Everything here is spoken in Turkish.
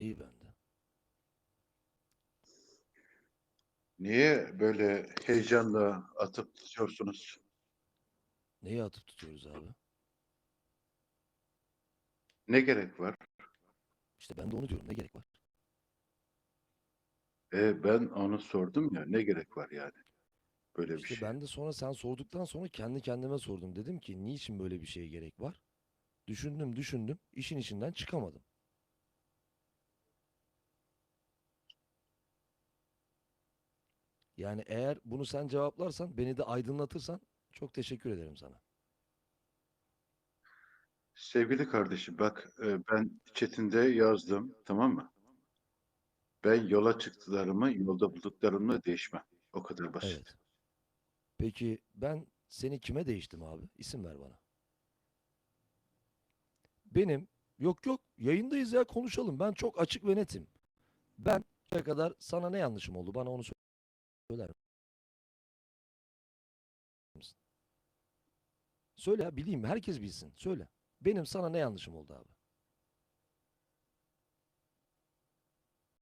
İyi bende. Niye böyle heyecanla atıp tutuyorsunuz? Neyi atıp tutuyoruz abi? Ne gerek var? İşte ben de onu diyorum. Ne gerek var? E, ben onu sordum ya. Ne gerek var yani? Böyle bir İşte şey. ben de sonra sen sorduktan sonra kendi kendime sordum. Dedim ki niçin böyle bir şeye gerek var? Düşündüm düşündüm. işin içinden çıkamadım. Yani eğer bunu sen cevaplarsan, beni de aydınlatırsan çok teşekkür ederim sana. Sevgili kardeşim bak e, ben chatinde yazdım tamam mı? Ben yola çıktılarımı yolda bulduklarımla değişmem. O kadar basit. Evet. Peki ben seni kime değiştim abi? İsim ver bana. Benim yok yok yayındayız ya konuşalım. Ben çok açık ve netim. Ben ne kadar sana ne yanlışım oldu? Bana onu sö- söyler? Söyle ya bileyim herkes bilsin. Söyle. Benim sana ne yanlışım oldu abi?